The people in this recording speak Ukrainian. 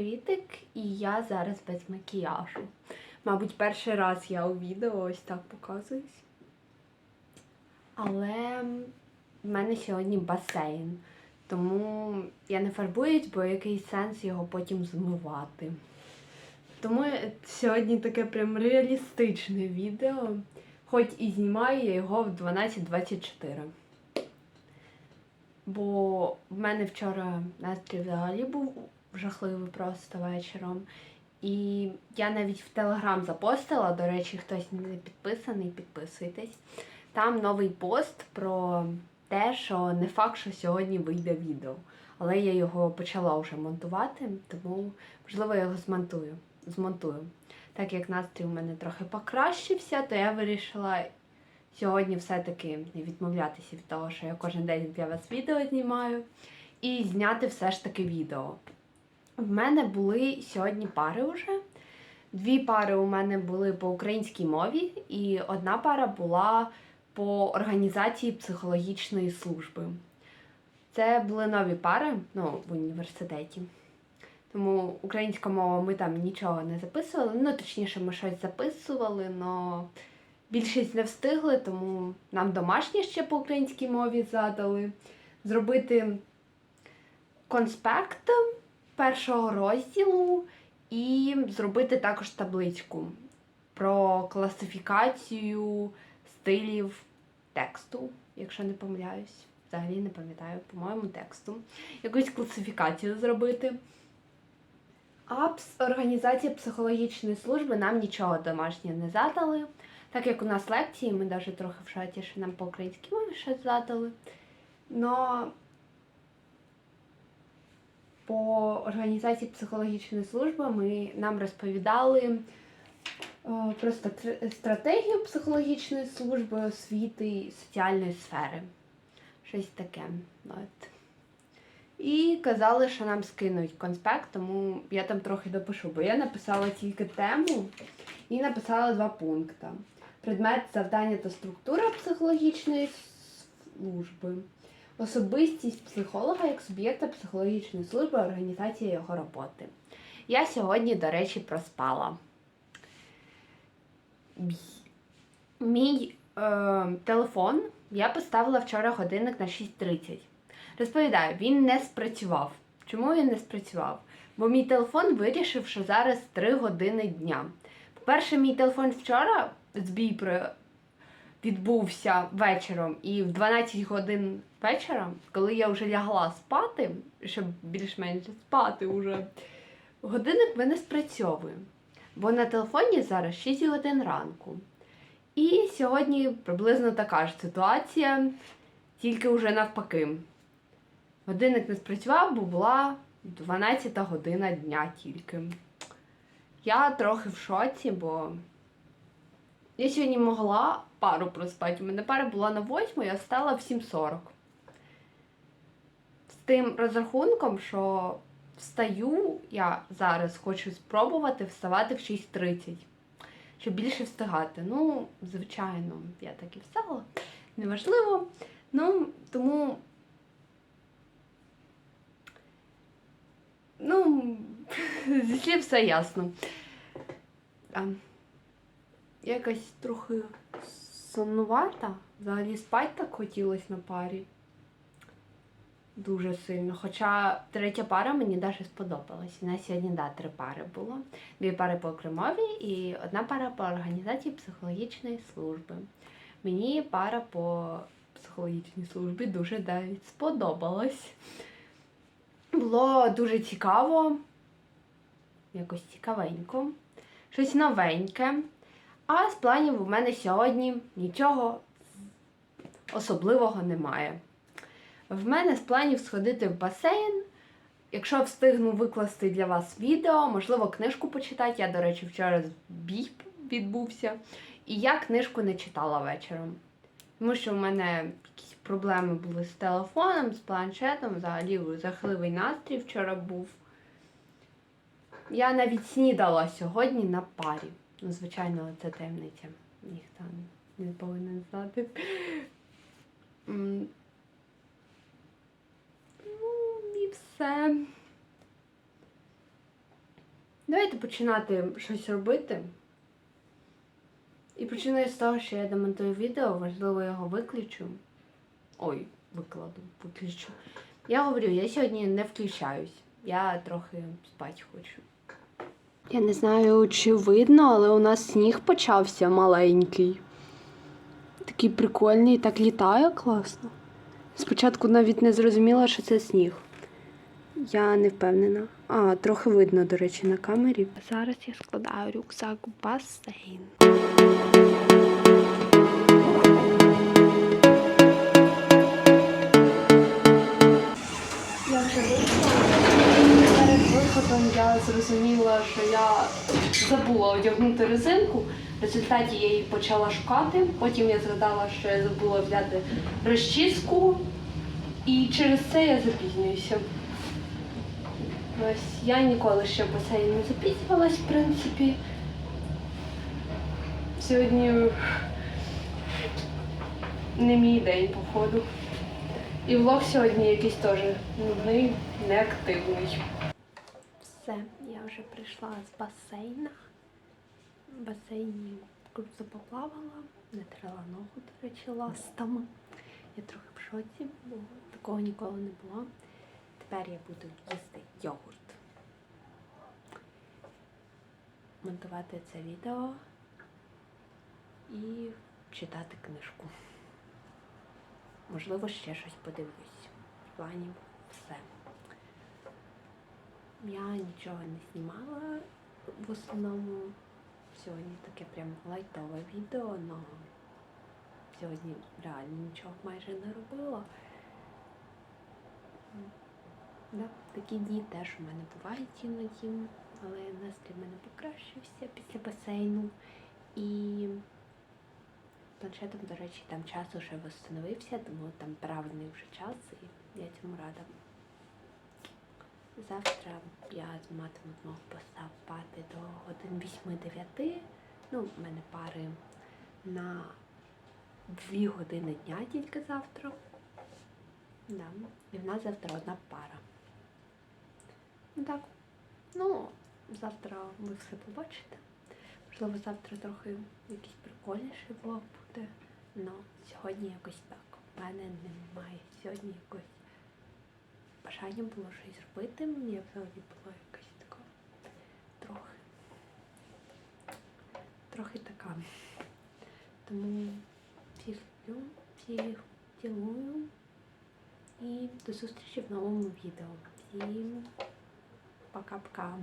привітик! І я зараз без макіяжу. Мабуть, перший раз я у відео ось так показуюсь. Але в мене сьогодні басейн. Тому я не фарбуюсь, бо який сенс його потім змивати. Тому сьогодні таке прям реалістичне відео. Хоч і знімаю я його в 12.24. Бо в мене вчора настрій взагалі був жахливий просто вечором. І я навіть в Телеграм запостила, до речі, хтось не підписаний, підписуйтесь. Там новий пост про те, що не факт, що сьогодні вийде відео. Але я його почала вже монтувати, тому можливо я його змонтую. змонтую. Так як настрій у мене трохи покращився, то я вирішила сьогодні все-таки не відмовлятися від того, що я кожен день для вас відео знімаю, і зняти все ж таки відео. В мене були сьогодні пари вже. Дві пари у мене були по українській мові, і одна пара була по організації психологічної служби. Це були нові пари ну, в університеті. Тому українська мова ми там нічого не записували. Ну, точніше, ми щось записували, але більшість не встигли, тому нам домашнє ще по українській мові задали. Зробити конспект першого розділу і зробити також табличку про класифікацію стилів тексту, якщо не помиляюсь. Взагалі не пам'ятаю, по-моєму, тексту. Якусь класифікацію зробити. А організація психологічної служби нам нічого домашнього не задали. Так як у нас лекції, ми навіть трохи в шаті, що нам по українській мові щось задали. Но по організації психологічної служби ми нам розповідали о, про стратегію психологічної служби освіти соціальної сфери. Щось таке. От. І казали, що нам скинуть конспект, тому я там трохи допишу, бо я написала тільки тему і написала два пункти. Предмет завдання та структура психологічної служби, особистість психолога як суб'єкта психологічної служби, організація його роботи. Я сьогодні, до речі, проспала. Мій е, телефон я поставила вчора годинник на 6.30. Розповідаю, він не спрацював. Чому він не спрацював? Бо мій телефон вирішив, що зараз 3 години дня. По-перше, мій телефон вчора збій відбувся вечором, і в 12 годин вечора, коли я вже лягла спати, щоб більш-менш спати вже, годинник мене спрацьовує. Бо на телефоні зараз 6 годин ранку. І сьогодні приблизно така ж ситуація, тільки вже навпаки. Годинник не спрацював, бо була 12 година дня тільки. Я трохи в шоці, бо я сьогодні могла пару проспати. У мене пара була на 8, я встала в 7.40. З тим розрахунком, що встаю, я зараз хочу спробувати вставати в 6.30, щоб більше встигати. Ну, звичайно, я так і встала. Неважливо. Ну, тому. Ну, зі слів все ясно. Якась трохи соннувата. Взагалі спати так хотілося на парі. Дуже сильно. Хоча третя пара мені навіть сподобалась. У нас сьогодні да, три пари було. Дві пари по окремові і одна пара по організації психологічної служби. Мені пара по психологічній службі дуже навіть сподобалась. Було дуже цікаво, якось цікавенько, щось новеньке. А з планів у мене сьогодні нічого особливого немає. В мене з планів сходити в басейн. Якщо встигну викласти для вас відео, можливо, книжку почитати. Я, до речі, вчора бій відбувся. І я книжку не читала вечором. Тому що в мене якісь проблеми були з телефоном, з планшетом, взагалі жахливий настрій вчора був. Я навіть снідала сьогодні на парі. Ну, звичайно, це таємниця. Ніхто не повинен знати. Ну, і все. Давайте починати щось робити. І починаю з того, що я демонтую відео, можливо, його виключу. Ой, викладу, виключу. Я говорю, я сьогодні не включаюсь. Я трохи спати хочу. Я не знаю, чи видно, але у нас сніг почався маленький. Такий прикольний, так літає класно. Спочатку навіть не зрозуміла, що це сніг. Я не впевнена. А, трохи видно, до речі, на камері. Зараз я складаю рюкзак в басейн. Виходом я зрозуміла, що я забула одягнути резинку. В результаті я її почала шукати. Потім я згадала, що я забула взяти розчіску. І через це я запізнююся. Ось я ніколи ще в басейн не запізнювалась, в принципі. Сьогодні не мій день, походу. І влог сьогодні якийсь теж нудний, неактивний. Все, я вже прийшла з басейна. В басейні круто поплавала, натерла ногу, до речі, ластами. Я трохи в шоці, бо такого ніколи не було. Тепер я буду їсти йогурт. Монтувати це відео і читати книжку. Можливо, ще щось подивлюсь. В плані все. Я нічого не знімала в основному. Сьогодні таке прям лайтове відео, але сьогодні реально нічого майже не робила. Да, такі дні теж у мене бувають іноді, але настрій в мене покращився після басейну. І планшетом, до речі, там час уже встановився, тому там правильний вже час, і я цьому рада. Завтра я матиму змогу поспати до годин 8-9. Ну, в мене пари на 2 години дня тільки завтра. Да. І в нас завтра одна пара. Ну так. Ну, завтра ви все побачите. Можливо, завтра трохи якийсь прикольніший влог буде. Ну, сьогодні якось так. У мене немає сьогодні якось бажання було щось робити. Мені взагалі було якось така трохи. Трохи така. Тому всіх люблю, всіх цілую. І до зустрічі в новому відео. Всім пока-пока.